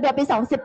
เดือนปี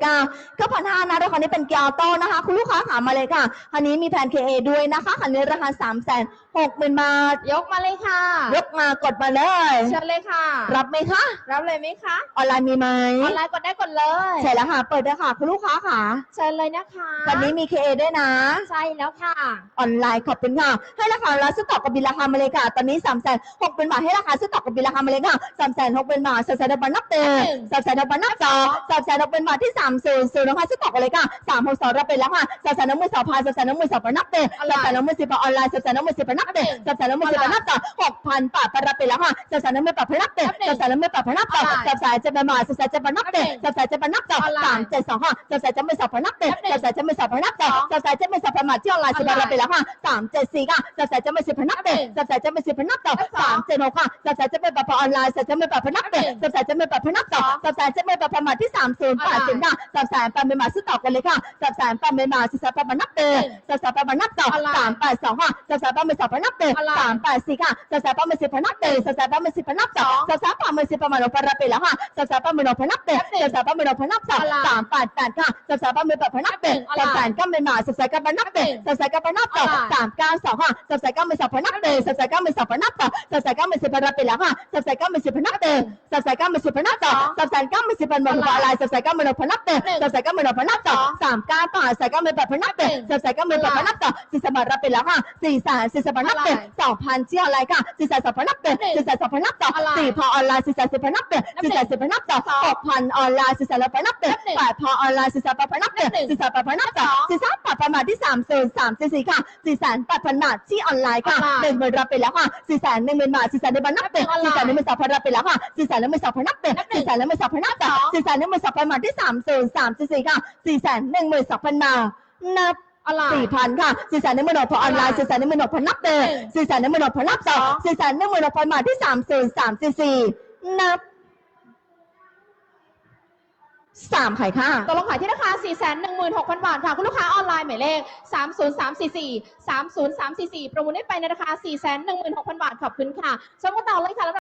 2019ก็พันห้านะรถคันนี้เป็นเกียร์ออโต้นะคะ คุณลูกค้าขามาเลยค่ะ คันนี้มีแผน KA ด้วยนะคะคันนี้ราคา3 6 0 0 0 0บาท ยกมาเลยค่ะ ยกมากดมาเลย เชิญเลยค่ะ รับไหมคะ รับเลยไหมคะ ออนไลน์มีไหมออนไลน์กดได้กดเลย ใช่แล้วค่ะ เปิดเลยค่ะ คุณลูกค้าค่ะ เชิญเลยนะคะคันนี้มี KA ด้วยนะ ใช่แล้วค่ะ ออนไลน์ขอบคุณค่ะ ให้ราคาร้านซื้อต่อกับบินราคามาเลยค่ะ ตอนนี้3ามแสนหกเป็นบาทให้ราคาซื้อต่อกับบินราคามาเลยค่ะสามแสนหกเป็นบาทสามแสนหกเป็นนับเตอสามแสนหกเป็นนับสองสามแสนหกเป็นบาทที่สามศูนย์ศูนย์นะคะซื้อต่อกเลยค่ะสามหกสองเรับเป็นแล้วค่ะสามแสนหกหมื่นสองพันสามแสนหกหมื่นสองพันนับเตอสามแสนหกหมื่นสิบออนไลน์สามแสนหกหมื่นสิบนับเตอสามแสนหกหมื่นสิบนับต่อหกพันบาทไปรับเป็นแล้วค่ะสามแสนหกหมื่นแปดพันนับเตอสามแสนหกหมื่นแปดพันนับต่อสามแสนเจ็ดเป็นบาทสามแสนเจ็ดพันนับเตอสามแสนเจ็ดพันนับต่อสามเจ็ดสองค่ะสามแสนเจ็ดหมื่นสองพันนับเตอสามแสนเจ็ดหมื่นสองพันนับต่อสามแสนเจ็ดหมื่นสองพันบาทที่ออนไลน์สิบรับไปแล้วค่ะสามเจ็ดสี่ค่ะสามแสนเจ็ดหมื่นสิบพันนับเตอสามแสนเจ็ดหมื่นสิบพันนับต่อสามเจ็ดหกค่ะสามแสนเจ็ดหมื่นแปดพันออนไลน์สามแสนเจ็ดหมื่นแปดพันนับเตอสามแสนเจ็ดหมื่นแปดพันนับต่อสามแสนเจ็ดหมื่นแปดพันบาทที่สามศูนเนผ้าเสินหน้าสับสายไปไปมาซื้อต่อกันเลยค่ะสับสายไปไปมาซื้อสายไปมานับเตสับสายไปมนนับต่อสามแปดสองห้าสับสายไปมาสองพนับเตสามแปดสี่ค่ะสับสายไปมาสิบพนับเตะสับสายไปมาสิบพนับสองสับสายไปมาสิบประมาณนราปราเปแล้วค่ะสับสายไปมาเรานับเตะสับสายไปมาเรานับสองสามแปดแปดค่ะสับสายไปมาแปดพนับเตะสับสายก็ไม่มาสับสายก็มานับเตสับสายก็มานับต่อสามเก้าสองห้าสับสายก็มาสองพนับเตสับสายก็มาสองพนับต่อสับสายก็มปสิบปราเปแล้วค่ะสับสายก็มาสิบพนับเตะสับสายก็มาสิบพนับต่อสับสายก็มาสิบเป็นมาหัวลายสับ39 6,000 นับต่อ39 6,000 นับต่อ39ต่อ39 8,000 นับต่อ39 8,000 นับต่อ4สมรับไปแล้วค่ะสี่แสน4สมรับต่อ2,000เจียวอะไรค่ะ4แสน2,000นับต่อสน2,000นับต่อ4พอออนไลน์4แสน10,000นับต่อ4แสน10,000นับต่อ6,000ออนไลน์4แสน1,000นับต่อ8พอออนไลน์4แสน8,000นับต่อ4แสน8,000นับต่อ4แสน8,000บาทที่3 0 3 4 4ค่ะ4แสน8,000บาทที่ออนไลน์ค่ะ10,000รับไปแล้วค่ะ4แสน10,000บาท4แสน1,000นับเต่อ4แสน12,000รับไปแล้วค่ะ4แสน12,000นับเต่อ4แสน12,000นับต่อ4แสน12,000ปรมาณที่สามสี่สามสี่สี่ค่ะสี่แสนหนึ่งหมื่นสองพันบาทนับสี่พันค่ะสี่แสนหนึ่งหมื่นหกพันออนไลน์สี่แสนหนึ่งหมื่นหกพันนับเดิสี่แสนหนึ่งหมื่นหกพันนับสองสี่แสนหนึ่งหมื่นหกพันมาที่สามสี่สามสี่สี่นับสามขายค่ะ ตกลงขายที่ราคาสี่แสนหนึ่งหมื่นหกพันบาทค่ะ คุณลูกค้าออนไลน์หมายเลขสามศูนย์สามสี่สี่สามศูนย์สามสี่สี่ประมูลได้ไปในราคาสี่แสนหนึ่งหมื่นหกพันบาท ขอบคุณค่ะชมกันต่อเลยค่ะ